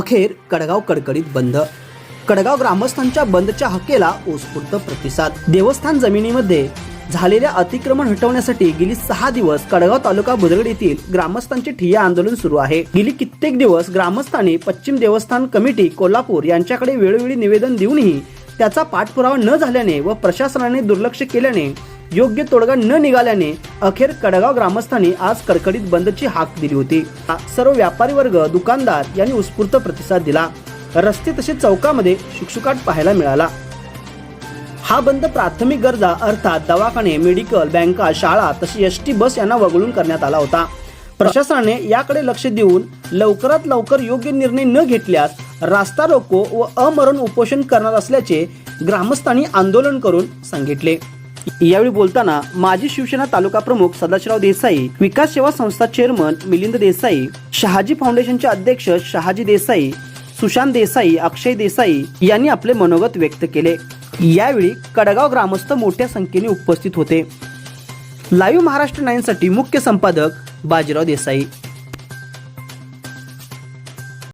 अखेर कडगाव कडकडीत बंद. कडगाव ग्रामस्थांच्या बंदच्या हकेला उत्स्फूर्त प्रतिसाद. देवस्थान जमिनीमध्ये झालेल्या अतिक्रमण हटवण्यासाठी गेली सहा दिवस कडगाव तालुका बुदगड येथील ग्रामस्थांचे ठिय्या आंदोलन सुरू आहे. गेली कित्येक दिवस ग्रामस्थांनी पश्चिम देवस्थान कमिटी कोल्हापूर यांच्याकडे वेळोवेळी निवेदन देऊनही त्याचा पाठपुरावा न झाल्याने व प्रशासनाने दुर्लक्ष केल्याने योग्य तोडगा न निघाल्याने अखेर कडगाव ग्रामस्थांनी आज कडकडीत बंदची हाक दिली होती. सर्व व्यापारी वर्ग दुकानदार यांनी उत्स्फूर्त प्रतिसाद दिला. रस्ते तसेच चौकामध्ये शुकशुकाट पाहायला मिळाला. हा बंद प्राथमिक गरजा अर्थात दवाखाने मेडिकल बँका शाळा तशी एस टी बस यांना वगळून करण्यात आला होता. प्रशासनाने याकडे लक्ष देऊन लवकरात लवकर योग्य निर्णय न घेतल्यास रास्ता रोको व अमरण उपोषण करणार असल्याचे ग्रामस्थांनी आंदोलन करून सांगितले. यावेळी बोलताना माजी शिवसेना तालुका प्रमुख सदाशिवराव देसाई विकास सेवा संस्था चेअरमन मिलिंद देसाई शहाजी फाउंडेशनचे अध्यक्ष शहाजी देसाई सुशांत देसाई अक्षय देसाई यांनी आपले मनोगत व्यक्त केले. यावेळी कडगाव ग्रामस्थ मोठ्या संख्येने उपस्थित होते. लाईव्ह महाराष्ट्र नाईनसाठी मुख्य संपादक बाजीराव देसाई.